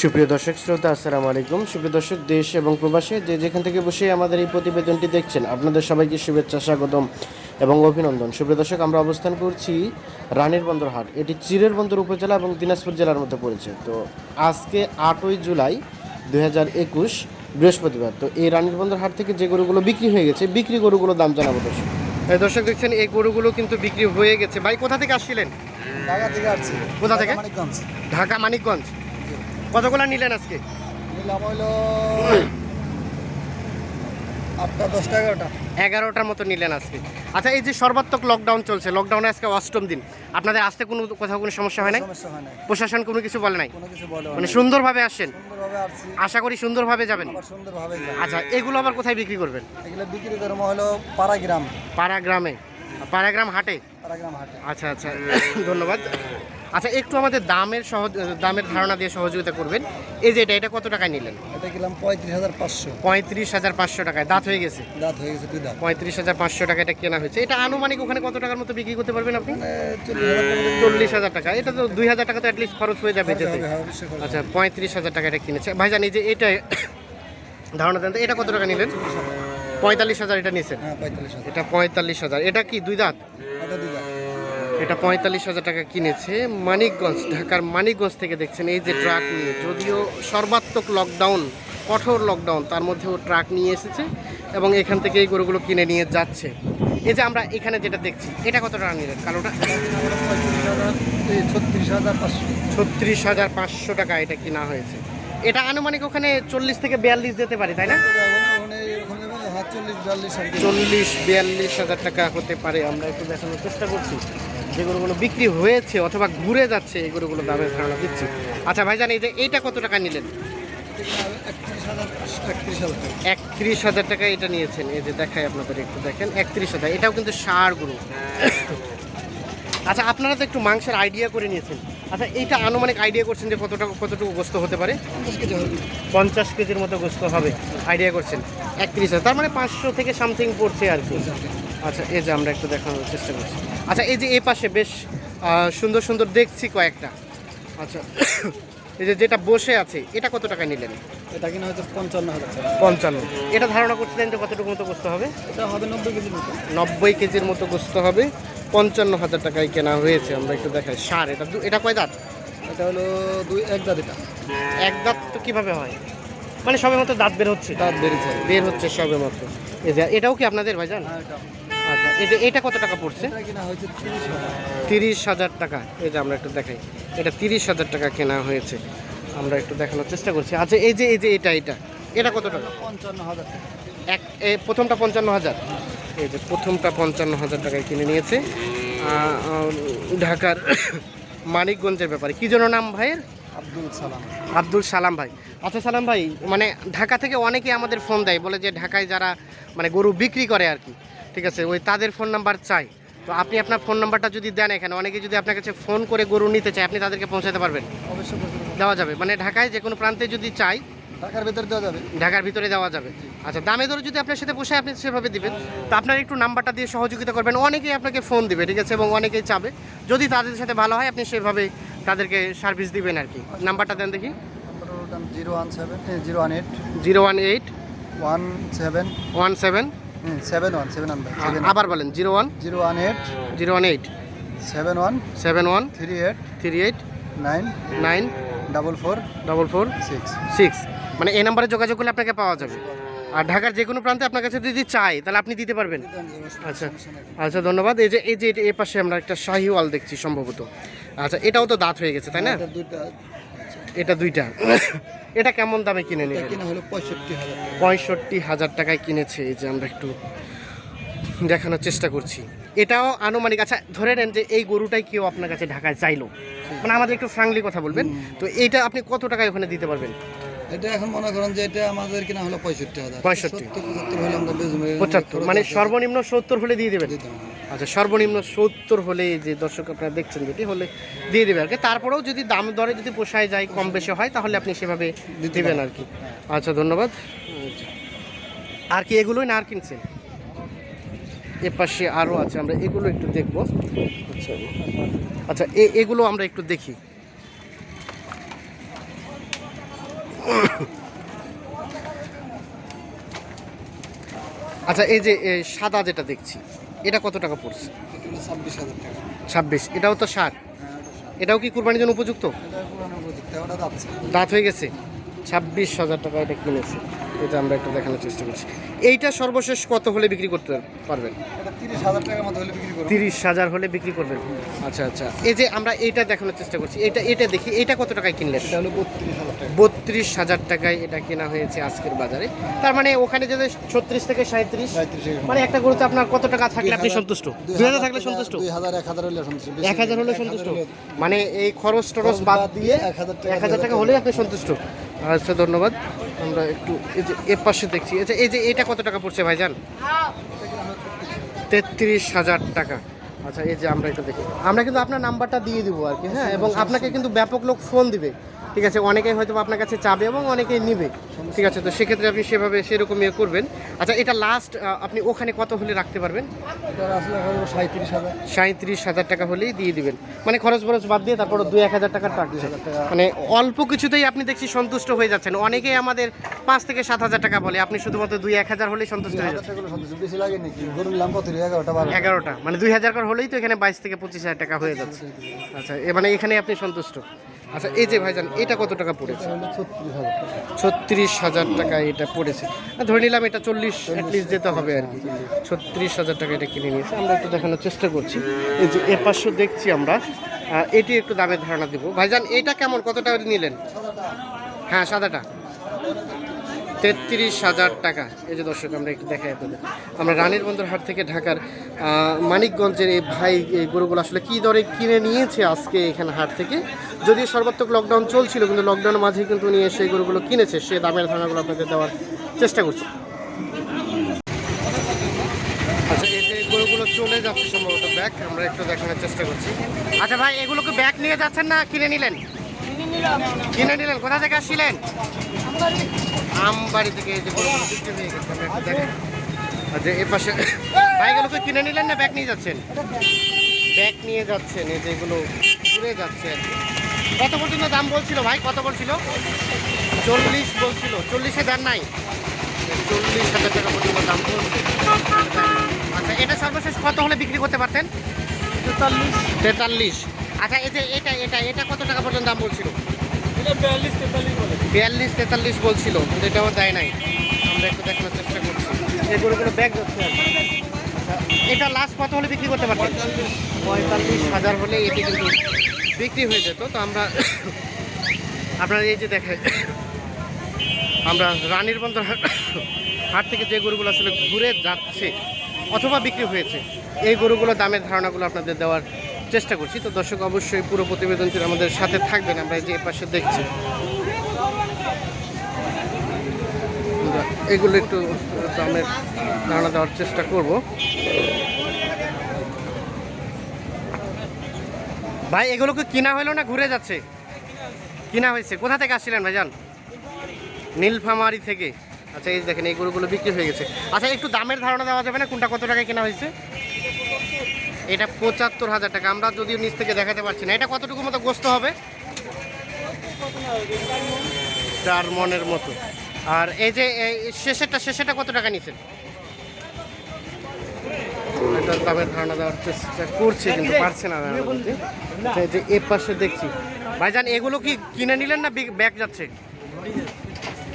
সুপ্রিয় দর্শক শ্রোতা আসসালামু আলাইকুম। সুপ্রিয় দর্শক দেশ এবং প্রবাসে যে যেখান থেকে বসে আমাদের এই প্রতিবেদনটি দেখছেন আপনাদের সবাইকে শুভেচ্ছা স্বাগতম এবং অভিনন্দন। সুপ্রিয় দর্শক আমরা অবস্থান করছি রানীর বন্দর হাট এটি চিরের বন্দর উপজেলা এবং দিনাজপুর জেলার মধ্যে পড়েছে। তো আজকে আটই জুলাই দুই হাজার একুশ বৃহস্পতিবার। তো এই রানীর বন্দর হাট থেকে যে গরুগুলো বিক্রি হয়ে গেছে বিক্রি গরুগুলো দাম জানাব দর্শক। এই দর্শক দেখছেন এই গরুগুলো কিন্তু বিক্রি হয়ে গেছে। ভাই কোথা থেকে আসছিলেন? ঢাকা থেকে আসছি। কোথা থেকে? ঢাকা মানিকগঞ্জ। কতগুলো নিলেন আজকে? নিলাম আটটা দশটা এগারোটা। এগারোটার মতো নিলেন আজকে। আচ্ছা এই যে সর্বাত্মক লকডাউন চলছে লকডাউনে আজকে অষ্টম দিন। আপনাদের আসতে কোনো কোথাও কোনো সমস্যা হয় নাই? প্রশাসন কোনো কিছু বলে নাই? মানে সুন্দরভাবে আসেন আশা করি সুন্দরভাবে যাবেন। আচ্ছা এগুলো আবার কোথায় বিক্রি করবেন? এগুলো বিক্রি করব হলো পাড়াগ্রাম। পাড়া গ্রামে পাড়াগ্রাম হাটে? পাড়াগ্রাম হাটে। আচ্ছা আচ্ছা ধন্যবাদ। আচ্ছা একটু আমাদের দামের সহজ দামের ধারণা দিয়ে সহযোগিতা করবেন। এই যে এটা এটা কত টাকায় নিলেন? এটা গেলাম পঁয়ত্রিশ হাজার পাঁচশো। পঁয়ত্রিশ হাজার পাঁচশো টাকায়। দাঁত হয়ে গেছে? দাঁত হয়ে গেছে দুই দাঁত। পঁয়ত্রিশ হাজার পাঁচশো টাকা এটা কেনা হয়েছে। এটা আনুমানিক ওখানে কত টাকার মতো বিক্রি করতে পারবেন আপনি? মানে চল্লিশ হাজার টাকা। এটা তো দুই হাজার টাকা তো অ্যাটলিস্ট খরচ হয়ে যাবে যেতে হ্যাঁ, আচ্ছা পঁয়ত্রিশ হাজার টাকা এটা কিনেছে। ভাইজান এই যে এটা ধারণা দেন এটা কত টাকা নিলেন? পঁয়তাল্লিশ হাজার। এটা নিয়েছেন? হ্যাঁ এটা পঁয়তাল্লিশ হাজার। এটা কি দুই দাঁত? এটা পঁয়তাল্লিশ হাজার টাকা কিনেছে মানিকগঞ্জ, ঢাকার মানিকগঞ্জ থেকে দেখছেন এই যে ট্রাক নিয়ে। যদিও সর্বাত্মক লকডাউন কঠোর লকডাউন তার মধ্যেও ট্রাক নিয়ে এসেছে এবং এখান থেকে এই গরুগুলো কিনে নিয়ে যাচ্ছে। এই যে আমরা এখানে যেটা দেখছি, এটা কত টাকা নিলেন? কালোটা? ছত্রিশ হাজার পাঁচশো। ছত্রিশ হাজার পাঁচশো টাকা এটা কিনা হয়েছে। এটা আনুমানিক ওখানে চল্লিশ থেকে বিয়াল্লিশ যেতে পারি, তাই না? চল্লিশ বিয়াল্লিশ হাজার টাকা হতে পারে, আমরা একটু দেখানোর চেষ্টা করছি। যে গরুগুলো বিক্রি হয়েছে অথবা ঘুরে যাচ্ছে, এই গরুগুলো দামের ধারণা দিচ্ছি। আচ্ছা ভাইজান, এই যে এইটা কত টাকা নিলেন? একত্রিশ হাজার টাকা এটা নিয়েছেন। এই যে দেখাই আপনাদের একটু দেখেন। একত্রিশ হাজার। এটাও কিন্তু সার গরু। আচ্ছা আপনারা তো একটু মাংসের আইডিয়া করে নিয়েছেন। আচ্ছা এইটা আনুমানিক আইডিয়া করছেন যে কতটা কতটুকু গোস্ত হতে পারে? পঞ্চাশ কেজির মতো গোস্ত হবে আইডিয়া করছেন। একত্রিশ হাজার। তার মানে পাঁচশো থেকে সামথিং পড়ছে আর কি। আচ্ছা এই যে আমরা একটু দেখানোর চেষ্টা করছি। আচ্ছা এই যে এই পাশে বেশ সুন্দর সুন্দর দেখছি কয়েকটা। আচ্ছা এই যে যেটা বসে আছে এটা কত টাকা নিলেন? এটা কিনা হচ্ছে পঞ্চান্ন হাজার পঞ্চান্ন। এটা ধারণা করছিলেন যে কতটুকু মতো গোস্ত হবে? এটা হবে নব্বই কেজির মতো। নব্বই কেজির মতো গোস্ত হবে। পঞ্চান্ন হাজার টাকায় কেনা হয়েছে আমরা একটু দেখাই। সার এটা এটা কয় দাঁত? এটা হলো দুই এক দাঁত এটা। এক দাঁত তো কীভাবে হয়? মানে সবে মতো দাঁত বের হচ্ছে? দাঁত বেরিয়েছে বের হচ্ছে সবে মতো এই যে এটাও কি আপনাদের ভাইজান? হ্যাঁ, এটা এটা কত টাকা পড়ছে? এটা তিরিশ হাজার টাকা। এই যে আমরা একটু দেখাই। এটা তিরিশ হাজার টাকা কেনা হয়েছে। আমরা একটু দেখানোর চেষ্টা করছি। আচ্ছা এই যে এই যে এটা এটা। এটা কত টাকা? পঞ্চান্ন হাজার এক প্রথমটা পঞ্চান্ন হাজার। এই যে প্রথমটা পঞ্চান্ন হাজার টাকায় কিনে নিয়েছে। ঢাকার মানিকগঞ্জের ব্যাপারে। কী জন্য নাম ভাইয়ের? আব্দুল সালাম। আব্দুল সালাম ভাই। আচ্ছা সালাম ভাই মানে ঢাকা থেকে অনেকে আমাদের ফোন দেয় বলে যে ঢাকায় যারা মানে গরু বিক্রি করে আর কি ঠিক আছে ওই তাদের ফোন নাম্বার চাই। তো আপনি আপনার ফোন নাম্বারটা যদি দেন এখানে অনেকে যদি আপনার কাছে ফোন করে গরু নিতে চায় আপনি তাদেরকে পৌঁছাতে পারবেন। অবশ্যই দেওয়া যাবে। মানে ঢাকায় যে কোনো প্রান্তে যদি চাই ঢাকার ভেতর দেওয়া যাবে। ঢাকার ভিতরে দেওয়া যাবে। আচ্ছা দামে দরে যদি আপনার সাথে পোষায় আপনি সেভাবে দিবেন। তো আপনার একটু নাম্বারটা দিয়ে সহযোগিতা করবেন। অনেকেই আপনাকে ফোন দিবে ঠিক আছে এবং অনেকেই চাবে। যদি তাদের সাথে ভালো হয় আপনি সেভাবে তাদেরকে সার্ভিস দিবেন আর কি। নাম্বারটা দেন দেখি। Zero one seven zero one eight zero one eight one seven one seven seven one seven one আবার বলেন zero one zero one eight zero one eight seven one seven one three eight three eight nine nine double four double four six six মানে এই নাম্বারে যোগাযোগ করলে আপনাকে পাওয়া যাবে। আর ঢাকার যে কোনো প্রান্তে আপনার কাছে যদি চাই তাহলে আপনি দিতে পারবেন। আচ্ছা আচ্ছা ধন্যবাদ। এই যে এই যে এটা- এ পাশে আমরা একটা শাহিওয়াল দেখছি সম্ভবত। আচ্ছা এটাও তো দাঁত হয়ে গেছে তাই না? এটা দুইটা এটা কেমন দামে কিনে এটা নিলেন পঁয়ষট্টি হাজার পঁয়ষট্টি হাজার টাকায় কিনেছে। এই যে আমরা একটু দেখানোর চেষ্টা করছি। এটাও আনুমানিক আচ্ছা ধরে নেন যে এই গরুটাই কেউ আপনার কাছে ঢাকায় চাইলো। মানে আমাদের একটু ফ্রাঙ্কলি কথা বলবেন। তো এইটা আপনি কত টাকায় ওখানে দিতে পারবেন? এটা এখন মনে করেন যে এটা আমাদের কিনা হলো পঁয়ষট্টি হাজার। 65 সত্তর পঁচাত্তর হলে আমরা পঁচাত্তর মানে সর্বনিম্ন সত্তর হলে দিয়ে দেবেন? আচ্ছা সর্বনিম্ন সত্তর হলে যে দর্শক আপনারা দেখছেন যেটি হলে দিয়ে দেবে আর কি। তারপরেও যদি দাম দরে যদি পোষায় যায় কম বেশি হয় তাহলে আপনি সেভাবে দিবেন আর কি। আচ্ছা ধন্যবাদ। আচ্ছা। আর কি এগুলোই না আর কিনছেন? এ পাশে আরও আছে আমরা এগুলো একটু দেখব। আচ্ছা আচ্ছা এগুলো আমরা একটু দেখি। আচ্ছা এই যে এই সাদা যেটা দেখছি এটা কত টাকা পড়ছে? ছাব্বিশ। হাজার টাকা ছাব্বিশ এটাও তো ষাট ষাট। এটাও কি কুরবানির জন্য উপযুক্ত? দাঁত হয়ে গেছে। ছাব্বিশ হাজার টাকা এটা কিনেছে। এটা আমরা একটু দেখানোর চেষ্টা করছি। এইটা সর্বশেষ কত হলে বিক্রি করতে পারবেন? তিরিশ হাজার হলে বিক্রি করবেন। আচ্ছা আচ্ছা। এই যে আমরা এইটা দেখানোর চেষ্টা করছি এটা এটা দেখি এটা কত টাকায় কিনলেন? এটা হলো বত্রিশ হাজার টাকায় এটা কেনা হয়েছে আজকের বাজারে। তার মানে ওখানে যদি ছত্রিশ থেকে সাঁত্রিশ মানে একটা গরুতে আপনার কত টাকা থাকলে আপনি সন্তুষ্ট? দুই হাজার থাকলে সন্তুষ্ট? এক হাজার হলে সন্তুষ্ট মানে এই খরচ টরচ বাদ দিয়ে এক হাজার টাকা হলে আপনি সন্তুষ্ট? আচ্ছা ধন্যবাদ। আমরা একটু এই যে এর পাশে দেখছি। আচ্ছা এই যে এটা কত টাকা পড়ছে ভাই যান তেত্রিশ হাজার টাকা। আচ্ছা এই যে আমরা এটা দেখি। আমরা কিন্তু আপনার নাম্বারটা দিয়ে দিব আর কি হ্যাঁ? এবং আপনাকে কিন্তু ব্যাপক লোক ফোন দিবে। ঠিক আছে অনেকেই হয়তো আপনার কাছে চাবে এবং অনেকেই নিবে। ঠিক আছে তো সেক্ষেত্রে আপনি সেভাবে সেরকম ইয়ে করবেন। আচ্ছা এটা লাস্ট আপনি ওখানে কত হলে রাখতে পারবেন? সাঁত্রিশ হাজার। টাকা হলেই দিয়ে দিবেন। মানে খরচ বরচ বাদ দিয়ে তারপর দুই এক হাজার টাকার টাকা। মানে অল্প কিছুতেই আপনি দেখছি সন্তুষ্ট হয়ে যাচ্ছেন। অনেকেই আমাদের পাঁচ থেকে সাত হাজার টাকা বলে। আপনি শুধুমাত্র দুই এক হাজার হলেই সন্তুষ্ট হয়ে যাচ্ছেন? এগারোটা মানে দুই হাজার করে হলেই তো এখানে বাইশ থেকে পঁচিশ হাজার টাকা হয়ে যাচ্ছে। আচ্ছা এ মানে এখানে আপনি সন্তুষ্ট। আচ্ছা এই যে ভাইজান এটা কত টাকা পড়েছে? ছত্রিশ হাজার টাকা। এটা পড়েছে। ধরে নিলাম এটা চল্লিশ অ্যাটলিস্ট যেতে হবে আর কি। ছত্রিশ হাজার টাকা এটা কিনে নিয়েছে। আমরা একটু দেখানোর চেষ্টা করছি। এই যে এ পাঁচশো দেখছি আমরা এটি একটু দামের ধারণা দেবো। ভাইজান এটা কেমন? কত টাকা নিলেন? হ্যাঁ সাদাটা। তেত্রিশ হাজার টাকা। এই যে দর্শক, আমরা একটু দেখাই আপনাদের। আমরা রানীর বন্দর হাট থেকে ঢাকার মানিকগঞ্জের এই ভাই, এই গরুগুলো আসলে কী দরে কিনে নিয়েছে আজকে এখানে হাট থেকে? যদিও সর্বাত্মক লকডাউন চলছিল, কিন্তু লকডাউনের মাঝে কিন্তু নিয়ে সেই গরুগুলো কিনেছে। সে দামের ধারণাগুলো আপনাদের দেওয়ার চেষ্টা করছি। আচ্ছা যে গরুগুলো চলে সম্ভবত আমরা একটু দেখানোর চেষ্টা করছি। আচ্ছা ভাই এগুলোকে ব্যাগ নিয়ে যাচ্ছেন না কিনে নিলেন? কিনে নিলেন? কোথা থেকে আসছিলেন? আমবাড়ি থেকে যে আচ্ছা এ পাশে ভাই এগুলোকে কিনে নিলেন না ব্যাগ নিয়ে যাচ্ছেন? ব্যাগ নিয়ে যাচ্ছেন এই যেগুলো ঘুরে যাচ্ছে কত পর্যন্ত দাম বলছিল ভাই? কত বলছিল? চল্লিশ বলছিল। চল্লিশে দেন নাই। চল্লিশ হাজার টাকা পর্যন্ত দাম বলছে। আচ্ছা এটা সর্বশেষ কত হলে বিক্রি করতে পারতেন? তেতাল্লিশ। তেতাল্লিশ। আচ্ছা এই যে এটা এটা এটা কত টাকা পর্যন্ত দাম বলছিল? বিয়াল্লিশ তেতাল্লিশ বলছিল কিন্তু এটা আমার দেয় নাই। আমরা একটু দেখানোর চেষ্টা করছি। এগুলো কোনো ব্যাগ যাচ্ছে আর আচ্ছা, এটা লাস্ট কত হলে বিক্রি করতে পারবেন পঁয়তাল্লিশ হাজার হলে এটি কিন্তু বিক্রি হয়ে যেত। তো আমরা আপনার এই যে দেখে আমরা রানীর বন্দর হাট হাট থেকে যে গরুগুলো আসলে ঘুরে যাচ্ছে অথবা বিক্রি হয়েছে এই গরুগুলো দামের ধারণাগুলো আপনাদের দেওয়ার চেষ্টা করছি। তো দর্শক অবশ্যই পুরো প্রতিবেদনটি আমাদের সাথে থাকবেন, আমরা যে পাশে দেখছি। এগুলো একটু দামের ধারণা দেওয়ার চেষ্টা করব। ভাই এগুলোকে কিনা হলো না ঘুরে যাচ্ছে? কিনা হয়েছে? কোথা থেকে আসছিলেন ভাই ভাইজান? নীলফামারি থেকে। আচ্ছা এই দেখেন, এই গরুগুলো বিক্রি হয়ে গেছে। আচ্ছা একটু দামের ধারণা দেওয়া যাবে না কোনটা কত টাকায় কেনা হয়েছে? এটা পঁচাত্তর হাজার টাকা। আমরা যদিও নিচ থেকে দেখাতে পারছি না। এটা কতটুকু মতো গোস্ত হবে? চার মনের মতো। আর এই যে শেষেরটা শেষেরটা কত টাকা দামের ধারণা দেওয়ার চেষ্টা পারছে না যে পাশে দেখছি। এগুলো কি কিনে নিলেন না ব্যাগ যাচ্ছে?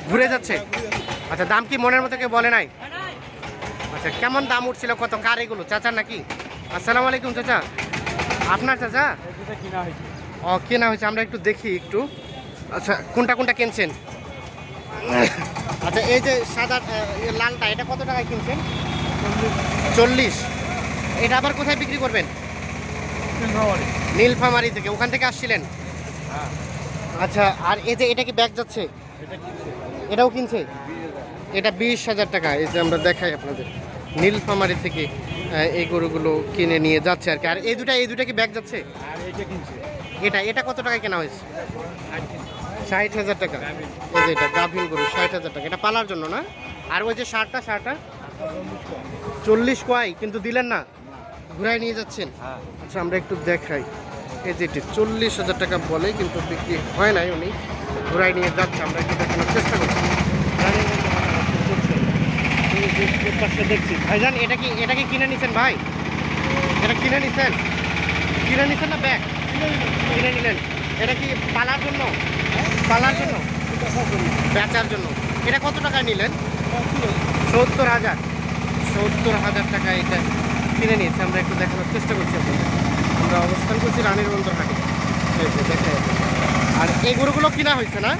ঘুরে যাচ্ছে? আচ্ছা দাম কি মনের মতো কেউ বলে নাই? আচ্ছা কেমন দাম উঠছিল? কত? কার এগুলো? চাচা নাকি? আসসালামু আলাইকুম চাচা। আপনার চাচা? ও কেনা হয়েছে আমরা একটু দেখি একটু। আচ্ছা কোনটা কোনটা কিনছেন? আচ্ছা এই যে সাদা লালটা এটা কত টাকায় কিনছেন? চল্লিশ। এটা আবার কোথায় বিক্রি করবেন? নীলফামারি। থেকে ওখান থেকে আসছিলেন? আচ্ছা আর এই যে এটা কি ব্যাগ যাচ্ছে? এটাও কিনছে? এটা বিশ হাজার টাকা এই যে আমরা দেখাই আপনাদের। নীলফামারি থেকে এই গরুগুলো কিনে নিয়ে যাচ্ছে আর কি। আর এই দুটা এই দুটা কি ব্যাগ যাচ্ছে? এটা এটা কত টাকায় কেনা হয়েছে? ষাট হাজার টাকা। এই যে এটা গাভীন গরু ষাট হাজার টাকা। এটা পালার জন্য না? আর ওই যে শার্টটা শার্টটা চল্লিশ কয় কিন্তু দিলেন না? ঘুরাই নিয়ে যাচ্ছেন? আচ্ছা আমরা একটু দেখাই। এই যেটি চল্লিশ হাজার টাকা বলে কিন্তু বিক্রি হয় নাই উনি। ঘোরায় নিয়ে যাচ্ছে আমরা একটু দেখানোর চেষ্টা করছি রানীর মধ্যে হাঁটাহাঁটি করছেন। এই যে এর পাশে দেখছি। ভাইজান, এটা কি এটা কি কিনে নিছেন ভাই? এটা কিনে নিছেন? কিনে নিছেন না ব্যাগ কিনে নিলেন। এটা কি পালার জন্য? পালার জন্য? বেচার জন্য। এটা কত টাকা নিলেন? সত্তর হাজার। সত্তর হাজার টাকা এটা কিনে নিয়েছে। আমরা একটু দেখানোর চেষ্টা করছি আপনাদের। আমরা অবস্থান করছি রানীর বন্দর হাটে যে আর এই গরুগুলো কিনা হয়েছে না?